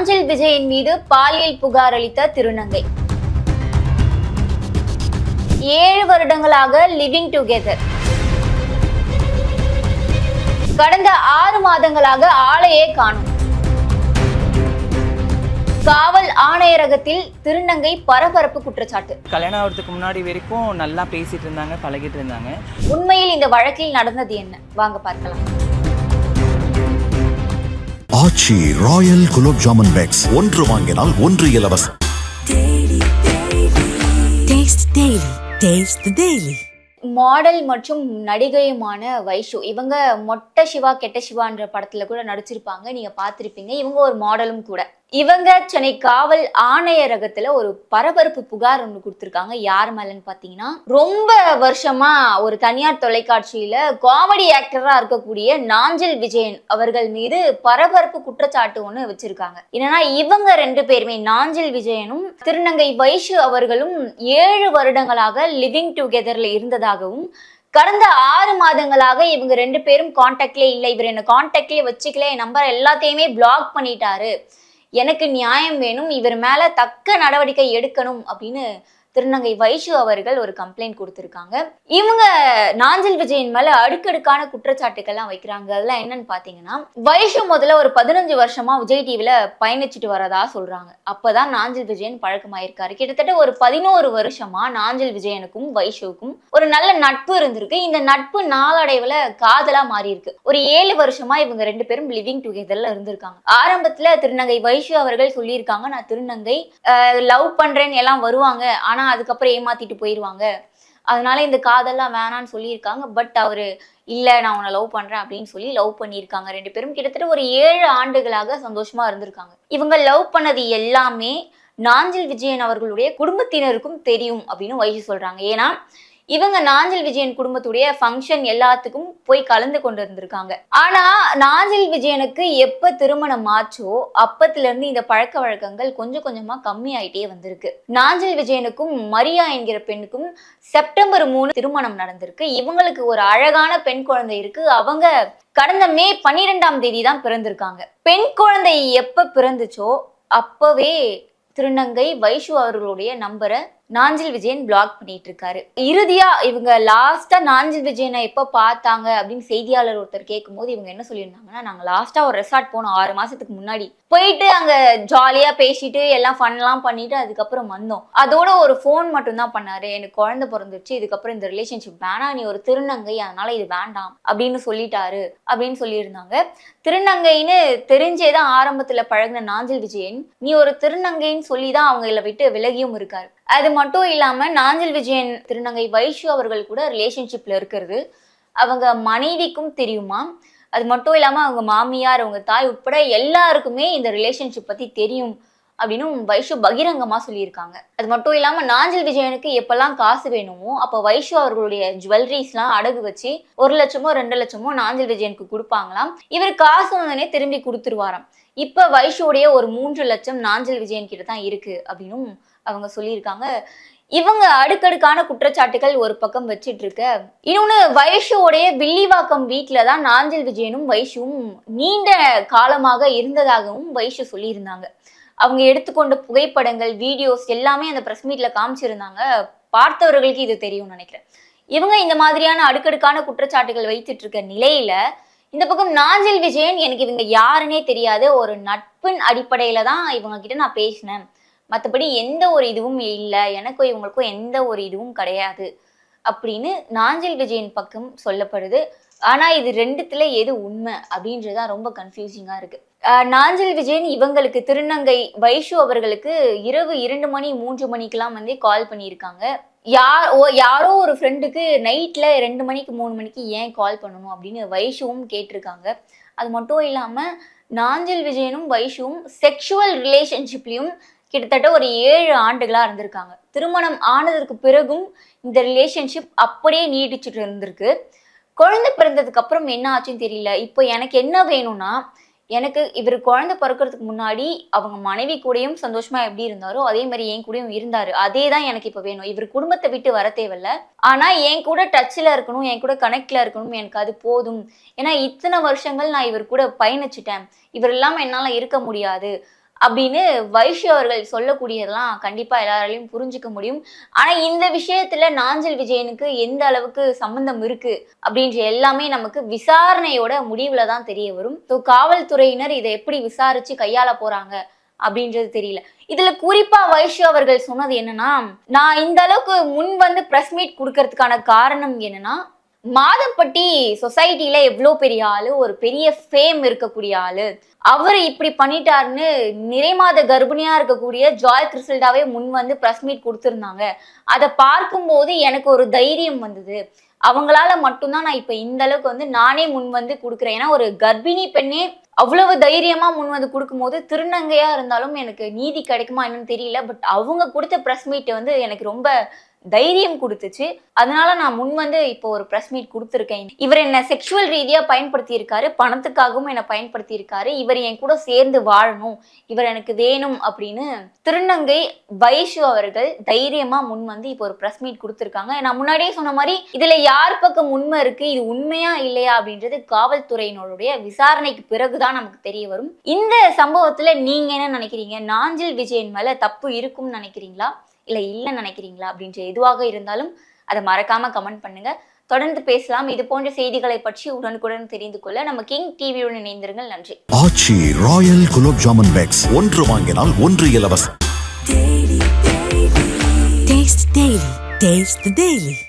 நாஞ்சில் விஜயன் மீது பாலியல் புகார் அளித்த திருநங்கை. ஏழு வருடங்களாக லிவிங் டுகெதர் கடந்த ஆறு மாதங்களாக ஆளையே காணும். காவல் ஆணையரகத்தில் திருநங்கை பரபரப்பு குற்றச்சாட்டு. கல்யாணம் ஆகிறதுக்கு முன்னாடி வரைக்கும் நல்லா பேசிட்டு இருந்தாங்க பழகிட்டு இருந்தாங்க. உண்மையில் இந்த வழக்கில் நடந்தது என்ன? வாங்க பார்க்கலாம். Aachi royal gulab jamun packs. ஒன்று வாங்கினால் ஒன்று இலவசம். மாடல் மற்றும் நடிகையுமான வைஷு. இவங்க மொட்டை சிவா கெட்ட சிவான்ற படத்துல கூட நடிச்சிருப்பாங்க. நீங்க பார்த்திருப்பீங்க. இவங்க ஒரு மாடலும் கூட. இவங்க சென்னை காவல் ஆணையரகத்துல ஒரு பரபரப்பு புகார் ஒன்று கொடுத்துருக்காங்க. யார் மேலன்னு பாத்தீங்கன்னா ரொம்ப வருஷமா ஒரு தனியார் தொலைக்காட்சியில காமெடி ஆக்டரா இருக்கக்கூடிய நாஞ்சில் விஜயன் அவர்கள் மீது பரபரப்பு குற்றச்சாட்டு ஒன்று வச்சிருக்காங்க. என்னன்னா இவங்க ரெண்டு பேருமே நாஞ்சில் விஜயனும் திருநங்கை வைஷு அவர்களும் ஏழு வருடங்களாக லிவிங் டுகெதர்ல இருந்ததாகவும் கடந்த ஆறு மாதங்களாக இவங்க ரெண்டு பேரும் காண்டாக்ட்லேயே இல்லை. இவர் என்ன காண்டாக்ட்லேயே வச்சுக்கல என் நம்பர் எல்லாத்தையுமே பிளாக் பண்ணிட்டாரு. எனக்கு நியாயம் வேணும் இவர் மேல தக்க நடவடிக்கை எடுக்கணும் அப்படின்னு திருநங்கை வைஷு அவர்கள் ஒரு கம்ப்ளைண்ட் கொடுத்துருக்காங்க. இவங்க நாஞ்சில் விஜயன் மேல அடுக்கடுக்கான குற்றச்சாட்டுக்கள்லாம் வைக்கிறாங்க. அதெல்லாம் என்னன்னு பாத்தீங்கன்னா வைஷு முதல்ல ஒரு பதினஞ்சு வருஷமா விஜய் டிவில பயணிச்சுட்டு வரதா சொல்றாங்க. அப்பதான் நாஞ்சில் விஜயன் பழக்கமாயிருக்காரு. கிட்டத்தட்ட ஒரு பதினோரு வருஷமா நாஞ்சில் விஜயனுக்கும் வைஷுவுக்கும் ஒரு நல்ல நட்பு இருந்திருக்கு. இந்த நட்பு நாளடைவுல காதலா மாறி இருக்கு ஒரு ஏழு வருஷமா இவங்க ரெண்டு பேரும் லிவிங் டுகெதர்ல இருந்திருக்காங்க. ஆரம்பத்துல திருநங்கை வைஷு அவர்கள் சொல்லியிருக்காங்க நான் திருநங்கை லவ் பண்றேன்னு எல்லாம் வருவாங்க. ஆனா ஆனால் அதுக்கப்புறம் ஏமாத்திட்டு போயிடுவாங்க அதனால இந்த காதெல்லாம் வேணான்னு சொல்லியிருக்காங்க. பட் அவர் இல்லை நான் உன்னை லவ் பண்ணுறேன் அப்படின்னு சொல்லி லவ் பண்ணியிருக்காங்க ரெண்டு பேரும். கிட்டத்தட்ட ஒரு ஏழு ஆண்டுகளாக சந்தோஷமாக இருந்திருக்காங்க. இவங்க லவ் பண்ணது எல்லாமே நாஞ்சில் விஜயன் அவர்களுடைய குடும்பத்தினருக்கும் தெரியும் அப்படின்னு வைஷு சொல்கிறாங்க ஏன்னா இவங்க நாஞ்சில் விஜயன் குடும்பத்துடைய ஃபங்க்ஷன் எல்லாத்துக்கும் போய் கலந்து கொண்டு இருந்திருக்காங்க ஆனா நாஞ்சில் விஜயனுக்கு எப்ப திருமணம் ஆச்சோ அப்பத்துல இருந்து இந்த பழக்க வழக்கங்கள் கொஞ்சம் கொஞ்சமா கம்மி ஆயிட்டே வந்திருக்கு. நாஞ்சில் விஜயனுக்கும் மரியா என்கிற பெண்ணுக்கும் செப்டம்பர் மூணு திருமணம் நடந்திருக்கு. இவங்களுக்கு ஒரு அழகான பெண் குழந்தை இருக்கு. அவங்க கடந்த மே பன்னிரெண்டாம் தேதி தான் பிறந்திருக்காங்க. பெண் குழந்தை எப்ப பிறந்துச்சோ அப்பவே திருநங்கை வைஷு அவர்களுடைய நம்பரை நாஞ்சில் விஜயன் பிளாக் பண்ணிட்டு இருக்காரு இறுதியா இவங்க லாஸ்டா நாஞ்சில் விஜயனை எப்போ பார்த்தாங்க அப்படின்னு செய்தியாளர் ஒருத்தர் கேட்கும்போது இவங்க என்ன சொல்லியிருந்தாங்கன்னா நாங்க லாஸ்டா ஒரு ரெசார்ட் போனோம். ஆறு மாசத்துக்கு முன்னாடி. போயிட்டு அங்க ஜாலியா பேசிட்டு எல்லாம் ஃபன்லாம் பண்ணிட்டு அதுக்கப்புறம் வந்தோம். அதோட ஒரு ஃபோன் மட்டும் தான் பண்ணாரு. எனக்கு குழந்தை பிறந்துருச்சு. இதுக்கப்புறம் இந்த ரிலேஷன்ஷிப் வேணாம். நீ ஒரு திருநங்கை. அதனால இது வேண்டாம். அப்படின்னு சொல்லிட்டாரு அப்படின்னு சொல்லியிருந்தாங்க. திருநங்கைன்னு தெரிஞ்சே தான் ஆரம்பத்துல பழகின நாஞ்சில் விஜயன் நீ ஒரு திருநங்கைன்னு சொல்லி தான் அவங்க விட்டு விலகியும் இருக்காரு. அது மட்டும் இல்லாமல் நாஞ்சில் விஜயன் திருநங்கை வைஷு அவர்கள் கூட ரிலேஷன்ஷிப்பில் இருக்கிறது. அவங்க மனைவிக்கும் தெரியுமா? அது மட்டும் இல்லாமல் அவங்க மாமியார் அவங்க தாய் உட்பட எல்லாருக்குமே இந்த ரிலேஷன்ஷிப் பற்றி தெரியும். அப்படின்னு வைஷு பகிரங்கமா சொல்லியிருக்காங்க. அது மட்டும் இல்லாம நாஞ்சில் விஜயனுக்கு எப்பெல்லாம் காசு வேணுமோ அப்ப வைஷு அவர்களுடைய ஜுவல்லரிஸ்லாம் அடகு வச்சு ஒரு லட்சமோ ரெண்டு லட்சமோ நாஞ்சில் விஜயனுக்கு கொடுப்பாங்களாம். இவர் காசு வந்தனே திரும்பி கொடுத்துருவாராம். இப்ப வைஷுடைய ஒரு மூன்று லட்சம் நாஞ்சில் விஜயன் கிட்ட தான் இருக்கு அப்படின்னும் அவங்க சொல்லியிருக்காங்க. இவங்க அடுக்கடுக்கான குற்றச்சாட்டுகள் ஒரு பக்கம் வச்சிட்டு இருக்க இன்னொன்னு வைஷுவோடைய வில்லிவாக்கம் வீட்டில தான் நாஞ்சில் விஜயனும் வைஷுவும் நீண்ட காலமாக இருந்ததாகவும் வைஷு சொல்லியிருந்தாங்க. அவங்க எடுத்துக்கொண்ட புகைப்படங்கள் வீடியோஸ் எல்லாமே அந்த ப்ரெஸ் மீட்டில் காமிச்சிருந்தாங்க. பார்த்தவர்களுக்கு இது தெரியும்னு நினைக்கிறேன். இவங்க இந்த மாதிரியான அடுக்கடுக்கான குற்றச்சாட்டுகள் வைத்துட்டு இருக்க நிலையில இந்த பக்கம் நாஞ்சில் விஜயன் எனக்கு இவங்க யாருன்னே தெரியாது. ஒரு நட்பின் அடிப்படையில தான் இவங்க கிட்ட நான் பேசினேன். மற்றபடி எந்த ஒரு இதுவும் இல்லை. எனக்கும் இவங்களுக்கும் எந்த ஒரு இதுவும் கிடையாது. அப்படின்னு நாஞ்சில் விஜயன் பக்கம் சொல்லப்படுது. ஆனா இது ரெண்டுத்துல எது உண்மை அப்படின்றதுதான் ரொம்ப கன்ஃபியூசிங்கா இருக்கு. நாஞ்சல் நாஞ்சில் விஜயன் இவங்களுக்கு திருநங்கை வைஷு அவர்களுக்கு இரவு இரண்டு மணி மூன்று மணிக்கெல்லாம் வந்து கால் பண்ணியிருக்காங்க. யார் ஓ யாரோ ஒரு ஃப்ரெண்டுக்கு நைட்ல ரெண்டு மணிக்கு மூணு மணிக்கு ஏன் கால் பண்ணணும் அப்படின்னு வைஷுவும் கேட்டிருக்காங்க. அது மட்டும் இல்லாம நாஞ்சில் விஜயனும் வைஷுவும் செக்ஷுவல் ரிலேஷன்ஷிப்லயும் கிட்டத்தட்ட ஒரு ஏழு ஆண்டுகளாக இருந்திருக்காங்க. திருமணம் ஆனதற்கு பிறகும் இந்த ரிலேஷன்ஷிப் அப்படியே நீடிச்சுட்டு இருந்திருக்கு. குழந்தை பிறந்ததுக்கு அப்புறம் என்ன ஆச்சுன்னு தெரியல. இப்போ எனக்கு என்ன வேணும்னா எனக்கு இவர் குழந்தை பிறக்கிறதுக்கு முன்னாடி அவங்க மனைவி கூடயும் சந்தோஷமா எப்படி இருந்தாரோ அதே மாதிரி என் கூடயும் இருந்தாரு. அதே தான் எனக்கு இப்போ வேணும். இவர் குடும்பத்தை விட்டு வர தேவையில்ல. ஆனா என் கூட டச்சில் இருக்கணும் என் கூட கனெக்ட்ல இருக்கணும் எனக்கு அது போதும். ஏன்னா இத்தனை வருஷங்கள் நான் இவர் கூட பயணிச்சிட்டேன். இவர் இல்லாம என்னால இருக்க முடியாது. அப்படின்னு வைஷு அவர்கள் சொல்லக்கூடியதெல்லாம் கண்டிப்பா எல்லாராலையும் புரிஞ்சுக்க முடியும். ஆனா இந்த விஷயத்துல நாஞ்சல் விஜயனுக்கு எந்த அளவுக்கு சம்பந்தம் இருக்கு அப்படின்ற எல்லாமே நமக்கு விசாரணையோட முடிவுல தான் தெரிய வரும். ஸோ காவல்துறையினர் இதை எப்படி விசாரிச்சு கையாள போறாங்க அப்படின்றது தெரியல. இதுல குறிப்பா வைஷு அவர்கள் சொன்னது என்னன்னா நான் இந்த அளவுக்கு முன் வந்து பிரஸ் மீட் கொடுக்கறதுக்கான காரணம் என்னன்னா மாதப்பட்டி சொசைட்டில எவ்வளோ பெரிய ஆளு ஒரு பெரிய ஃபேம் இருக்கக்கூடிய ஆளு. அவர் இப்படி பண்ணிட்டாருன்னு நிறைமாத கர்ப்பிணியா இருக்கக்கூடிய ஜாய் கிறிசல்டாவே முன் வந்து பிரஸ் மீட் கொடுத்துருந்தாங்க. அதை பார்க்கும்போது எனக்கு ஒரு தைரியம் வந்தது. அவங்களால மட்டும்தான் நான் இப்ப இந்த அளவுக்கு வந்து நானே முன் வந்து கொடுக்குறேன். ஏன்னா ஒரு கர்ப்பிணி பெண்ணே அவ்வளவு தைரியமா முன் வந்து கொடுக்கும்போது திருநங்கையா இருந்தாலும் எனக்கு நீதி கிடைக்குமா என்னன்னு தெரியல. பட் அவங்க கொடுத்த பிரஸ் மீட் வந்து எனக்கு ரொம்ப தைரியம் கொடுத்துச்சு. அதனால நான் முன் வந்து இப்போ ஒரு ப்ரெஸ் மீட் கொடுத்துருக்கேன். இவர் என்ன செக்ஷுவல் ரீதியாக பயன்படுத்தி இருக்காரு பணத்துக்காகவும் என்னை பயன்படுத்தி இருக்காரு இவர் என் கூட சேர்ந்து வாழணும் இவர் எனக்கு வேணும் அப்படின்னு திருநங்கை வைஷு அவர்கள் தைரியமா முன் வந்து இப்போ ஒரு ப்ரெஸ் மீட் கொடுத்துருக்காங்க. நான் முன்னாடியே சொன்ன மாதிரி இதுல யார் பக்கம் உண்மை இருக்கு இது உண்மையா இல்லையா அப்படின்றது காவல்துறையினருடைய விசாரணைக்கு பிறகுதான் நமக்கு தெரிய வரும். இந்த சம்பவத்துல நீங்க என்ன நினைக்கிறீங்க? நாஞ்சில் விஜயன் மேல தப்பு இருக்கும்னு நினைக்கிறீங்களா? இல்ல இல்லைன்னு நினைக்கிறீங்களா? அப்படின்ற எதுவாக இருந்தாலும் அதை மறக்காம கமெண்ட் பண்ணுங்க. தொடர்ந்து பேசலாம். இது போன்ற செய்திகளை பற்றி உடனுக்குடன் தெரிந்து கொள்ள நம்ம கிங் டிவியுடன் இணைந்திருங்கள். நன்றி. Aachi royal gulab jamun packs. ஒன்று வாங்கினால் ஒன்று இலவசம். Taste